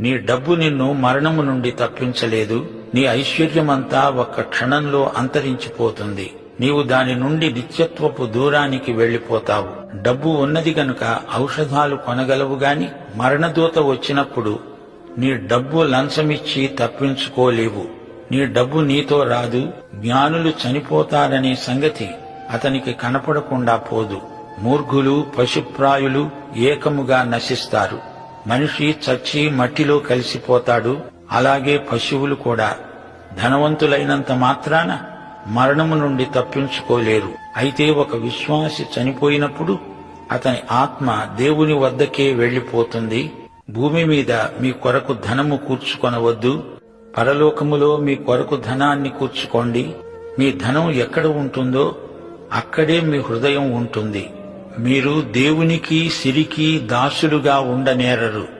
నీ డబ్బు నిన్ను మరణము నుండి తప్పించలేదు. నీ ఐశ్వర్యమంతా ఒక్క క్షణంలో అంతరించిపోతుంది. నీవు దాని నుండి నిత్యత్వపు దూరానికి వెళ్ళిపోతావు డబ్బు ఉన్నది గనుక ఔషధాలు కొనగలవు గాని మరణదూత వచ్చినప్పుడు నీ డబ్బు లంచమిచ్చి తప్పించుకోలేవు. నీ డబ్బు నీతో రాదు జ్ఞానులు చనిపోతారనే సంగతి అతనికి కనపడకుండా పోదు. మూర్ఘులు పశుప్రాయులు ఏకముగా నశిస్తారు. మనిషి చచ్చి మట్టిలో కలిసిపోతాడు అలాగే పశువులు కూడా. ధనవంతులైనంత మాత్రాన మరణము నుండి తప్పించుకోలేరు. అయితే ఒక విశ్వాసి చనిపోయినప్పుడు అతని ఆత్మ దేవుని వద్దకే వెళ్ళిపోతుంది భూమి మీద మీ కొరకు ధనము కూర్చుకొనవద్దు. పరలోకములో మీ కొరకు ధనాన్ని కూర్చుకోండి. మీ ధనం ఎక్కడ ఉంటుందో అక్కడే మీ హృదయం ఉంటుంది. మీరు దేవునికి సిరికి దాసులుగా ఉండనేరరు.